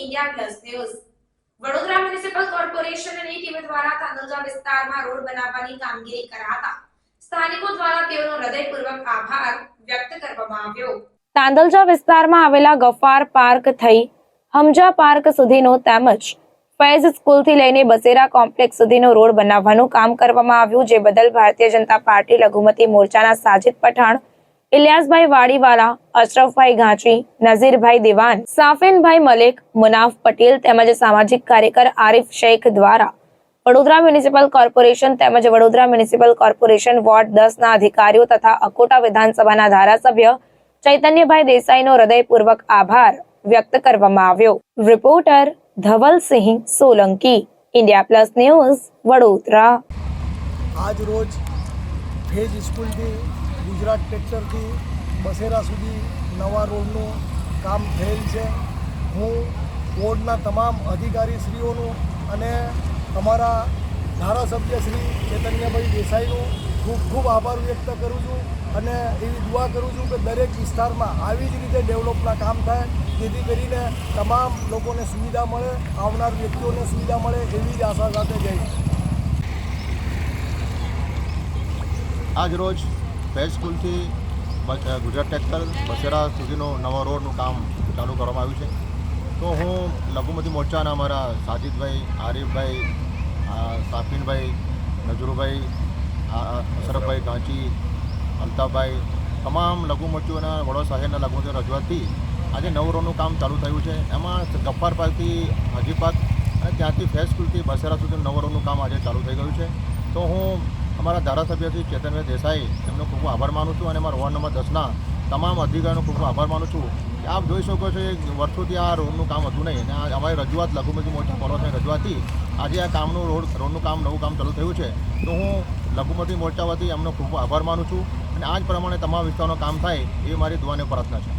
India plus news Vadodara municipal કોર્પોરેશનની team દ્વારા તાંદલજા વિસ્તારમાં રોડ બનાવવાની કામગીરી કરાતા સ્થાનિકો દ્વારા તેઓનો હૃદયપૂર્વક આભાર વ્યક્ત કરવામાં આવ્યો. તાંદલજા વિસ્તારમાં આવેલા ગફાર પાર્ક થઈ હમજા પાર્ક સુધીનો તેમજ ફૈઝ સ્કૂલથી લઈને બસેરા કોમ્પ્લેક્સ સુધીનો રોડ બનાવવાનું કામ કરવામાં આવ્યું, જે બદલ ભારતીય જનતા પાર્ટી લઘુમતી મોરચાના સાજિદ પઠાણ ઇલિયાસભાઈ વાડીવાલા, અશરફભાઈ ગાંચી નઝીરભાઈ દિવાન, સાફિનભાઈ મલેક, મુનાફ પટેલ તેમજ સામાજિક કાર્યકર આરિફ શેખ દ્વારા વડોદરા મ્યુનિસિપલ કોર્પોરેશન તેમજ વડોદરા મ્યુનિસિપલ કોર્પોરેશન વોર્ડ દસ ના અધિકારીઓ તથા અકોટા વિધાનસભાના ધારાસભ્ય ચૈતન્યભાઈ દેસાઈનો હૃદયપૂર્વક આભાર વ્યક્ત કરવામાં આવ્યો. Reporter Dhavalsinh Solanki, India plus news, Vadodara. આજ રોજ ભેજ સ્કૂલથી ગુજરાત ટ્રેક્ટરથી બસેરા સુધી નવા રોડનું કામ થયેલ છે. હું બોર્ડના તમામ અધિકારીશ્રીઓનું અને અમારા ધારાસભ્ય શ્રી ચૈતન્યભાઈ દેસાઈનું ખૂબ ખૂબ આભાર વ્યક્ત કરું છું અને એવી દુઆ કરું છું કે દરેક વિસ્તારમાં આવી જ રીતે ડેવલપના કામ થાય, જેથી કરીને તમામ લોકોને સુવિધા મળે, આવનાર વ્યક્તિઓને સુવિધા મળે એવી જ આશા સાથે જઈશ આજ ફેઝ સ્કૂલથી ગુજરાત ટ્રેક્ટર બસેરા સુધીનું નવા રોડનું કામ ચાલુ કરવામાં આવ્યું છે. તો હું લઘુમતી મોરચાના અમારા સાજિદભાઈ, આરિફભાઈ સાફીનભાઈ, નજરુભાઈ અશરફભાઈ ગાંચી, અલ્તાફભાઈ, તમામ લઘુમતીઓના વડોદરા શહેરના લઘુમતીઓ રજૂઆતથી આજે નવ રોડનું કામ ચાલુ થયું છે. એમાં ગફ્ફાર પાર્કથી હાજી અને ત્યાંથી ફેઝ સ્કૂલથી બસેરા સુધી નવ રોડનું કામ આજે ચાલુ થઈ ગયું છે. તો હું અમારા ધારાસભ્ય શ્રી ચેતનભાઈ દેસાઈ, એમનો ખૂબ આભાર માનું છું અને અમારા વોર્ડ નંબર દસના તમામ અધિકારીનો ખૂબ આભાર માનું છું. કે આપ જોઈ શકો છો કે વર્ષોથી આ રોડનું કામ હતું નહીં અને અમારી રજૂઆત લઘુમતી મોરચા પર્વતની રજૂઆતથી આજે આ કામનું રોડ, રોડનું કામ, નવું કામ ચાલુ થયું છે. તો હું લઘુમતી મોરચા વતી એમનો ખૂબ આભાર માનું છું અને આ જ પ્રમાણે તમામ વિસ્તારનું કામ થાય એ મારી દુઆને પ્રાર્થના છે.